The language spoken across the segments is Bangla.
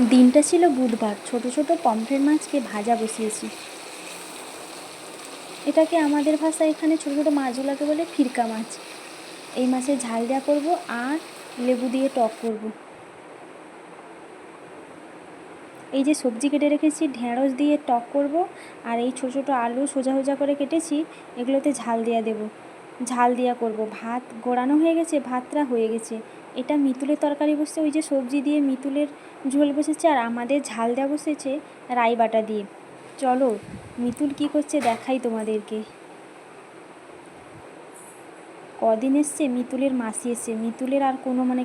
দিনটা ছিল বুধবার। ছোট ছোট পমফ্রেট মাছকে ভাজা বসিয়েছি। এটাকে আমাদের ভাষায় এখানে ছোট ছোট মাছগুলোকে বলে ফিরকা মাছ। এই মাছের ঝাল দেওয়া করব আর লেবু দিয়ে টক করব। এই যে সবজি কেটে রেখেছি, ঢেঁড়স দিয়ে টক করব আর এই ছোটো ছোটো আলু সোজা সোজা করে কেটেছি, এগুলোতে ঝাল দেওয়া দেবো। ঝাল দেওয়া করব। ভাত গোড়ানো হয়ে গেছে, ভাতটা হয়ে গেছে। এটা মিতুলের তরকারি বসছে, ওই যে সবজি দিয়ে মিতুলের ঝোল বসেছে আর আমাদের ঝাল দেওয়া বসেছে রাই বাটা দিয়ে। চলো, মিতুল কী করছে দেখাই তোমাদেরকে। কদিন এসছে, মিতুলের মাসি এসছে। মিতুলের আর কোনো মানে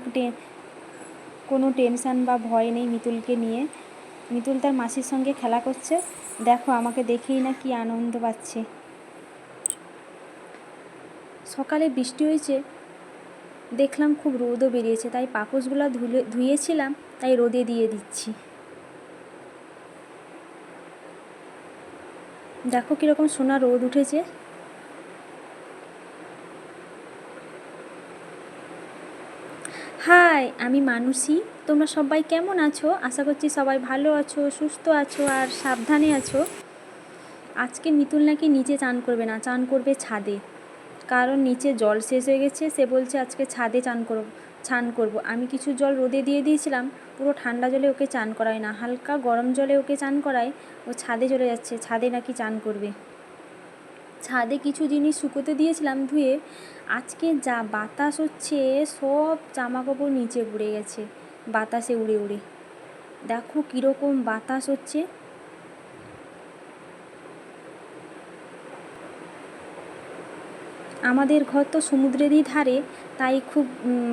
কোনো টেনশান বা ভয় নেই মিতুলকে নিয়ে। মিতুল তার মাসির সঙ্গে খেলা করছে। দেখো, আমাকে দেখেই না কি আনন্দ পাচ্ছে। সকালে বৃষ্টি হয়েছে, দেখলাম খুব রোদও বেরিয়েছে, তাই পাপোশগুলো ধুলে, ধুয়েছিলাম, তাই রোদে দিয়ে দিচ্ছি। দেখো কীরকম সোনা রোদ উঠেছে। হাই, আমি মানুষই তোমরা সবাই কেমন আছো? আশা করছি সবাই ভালো আছো, সুস্থ আছো আর সাবধানে আছো। আজকে মিতুল নাকি নিচে চান করবে না, চান করবে ছাদে। কারণ নিচে জল শেষ হয়ে গেছে। সে বলছে, আজকে ছাদে চান করব চান করব। আমি কিছু জল রোদে দিয়ে দিয়েছিলাম, পুরো ঠান্ডা জলে ওকে চান করায় না। হালকা গরম জলে ওকে চান করায়, ও ছাদে চলে যাচ্ছে, ছাদে নাকি চান করবে। ছাদে কিছু জিনিস শুকোতে দিয়েছিলাম ধুয়ে, আজকে যা বাতাস হচ্ছে, সব জামা কাপড় নিচে উড়ে গেছে, বাতাসে উড়ে উড়ে। দেখো কীরকম বাতাস হচ্ছে। আমাদের ঘর তো সমুদ্রেরই ধারে, তাই খুব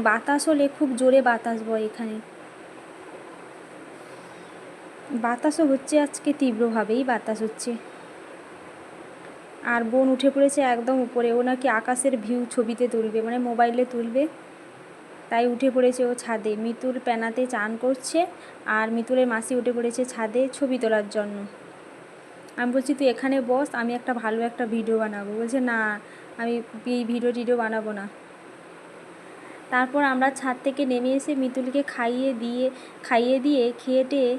বাতাস হলে খুব জোরে বাতাস বয় এখানে। বাতাসও হচ্ছে আজকে তীব্রভাবেই বাতাস হচ্ছে। আর বোন উঠে পড়েছে একদম উপরে, ও নাকি আকাশের ভিউ ছবিতে তুলবে মানে মোবাইলে তুলবে। তাই উঠে পড়েছে ও ছাদে। মিতুল প্যানাতে চান করছে, আর মিতুলের মাসি উঠে পড়েছে ছাদে ছবি তোলার জন্য। আমি বলছি, তুই এখানে বস, আমি একটা ভালো একটা ভিডিও বানাবো। বলছে, না আমি এই ভিডিও টিডিও বানাবো না। তারপর আমরা ছাদ থেকে নেমে এসে মিতুলকে খাইয়ে দিয়ে খাইয়ে দিয়ে খেয়ে টেয়ে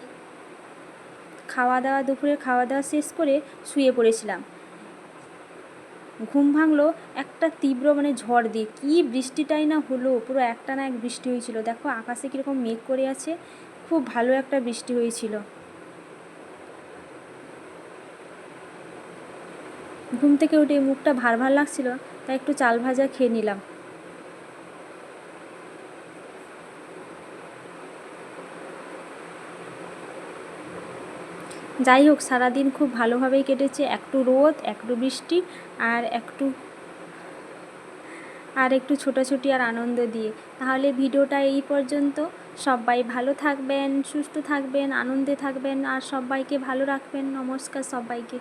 খাওয়া দাওয়া দুপুরে খাওয়া দাওয়া শেষ করে শুয়ে পড়েছিলাম। ঘুম ভাঙলো একটা তীব্র মানে ঝড় দিয়ে। কী বৃষ্টিটাই না হলো, পুরো একটা না এক বৃষ্টি হয়েছিল। দেখো আকাশে কীরকম মেঘ করে আছে, খুব ভালো একটা বৃষ্টি হয়েছিল। ঘুম থেকে উঠে মুখটা ভার ভার লাগছিল, তাই একটু চাল ভাজা খেয়ে নিলাম। যাই হোক, সারাদিন খুব ভালোভাবেই কেটেছে, একটু রোদ, একটু বৃষ্টি, আর একটু আর একটু ছোটাছুটি আর আনন্দ দিয়ে। তাহলে ভিডিওটা এই পর্যন্ত। সবাই ভালো থাকবেন, সুস্থ থাকবেন, আনন্দে থাকবেন, আর সবাইকে ভালো রাখবেন। নমস্কার সবাইকে।